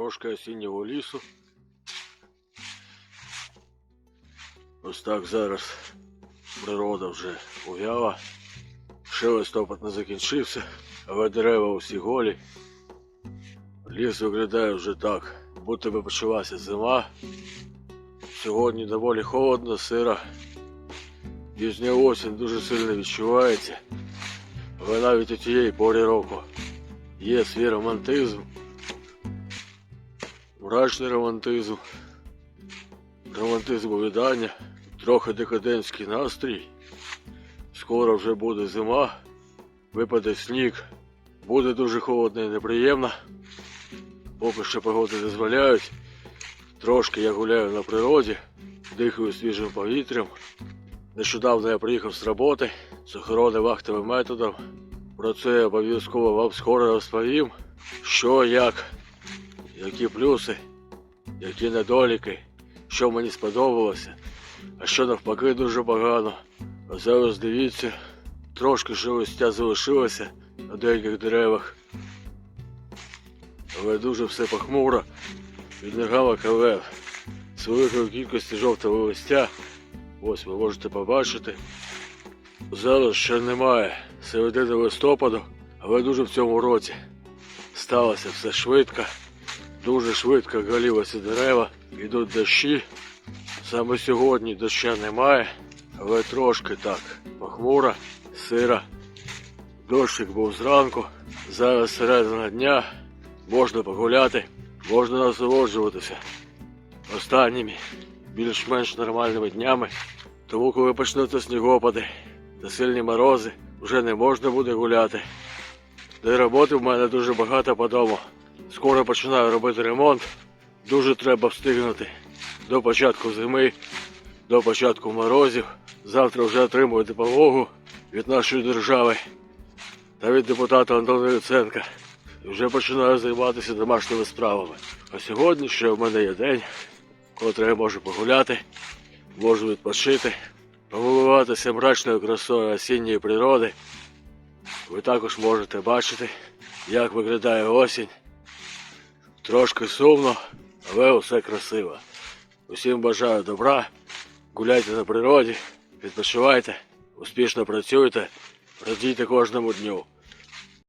трошки осіннього лісу. Ось так зараз природа вже увяла. Ще листопад не закінчився, але дерева усі голі. Ліс виглядає вже так, будто би почалася зима. Сьогодні доволі холодно, сиро. Пізня осінь дуже сильно відчувається. Але навіть у тієї порі року є свій романтизм, мрачний романтизм, романтизм увядання, трохи декадентський настрій. Скоро вже буде зима, випаде сніг, буде дуже холодно і неприємно. Поки що погоди дозволяють. Трошки я гуляю на природі, дихаю свіжим повітрям. Нещодавно я приїхав з роботи з охорони вахтовим методом. Про це я обов'язково вам скоро розповім, що як, які плюси, які недоліки, що мені сподобалося, а що навпаки дуже погано. А зараз дивіться, трошки листя залишилося на деяких деревах. Але дуже все похмуро від нергава з великою кількістю жовтого листя. Ось ви можете побачити. Зараз ще немає середини листопаду, але дуже в цьому році сталося все швидко. Дуже швидко голілися дерева, йдуть дощі. Саме сьогодні доща немає, але трошки так похмуро, сиро. Дощик був зранку, зараз середина дня, можна погуляти, можна насолоджуватися останніми більш-менш нормальними днями. Тому коли почнуться снігопади та сильні морози, вже не можна буде гуляти. Та роботи в мене дуже багато по дому. Скоро починаю робити ремонт. Дуже треба встигнути до початку зими, до початку морозів. Завтра вже отримую допомогу від нашої держави та від депутата Антона Яценка. І вже починаю займатися домашніми справами. А сьогодні ще в мене є день, коли я можу погуляти, можу відпочити, помилуватися мрачною красою осінньої природи. Ви також можете бачити, як виглядає осінь. Трошки сумно, але усе красиво. Усім бажаю добра, гуляйте на природі, відпочивайте, успішно працюйте, радійте кожному дню.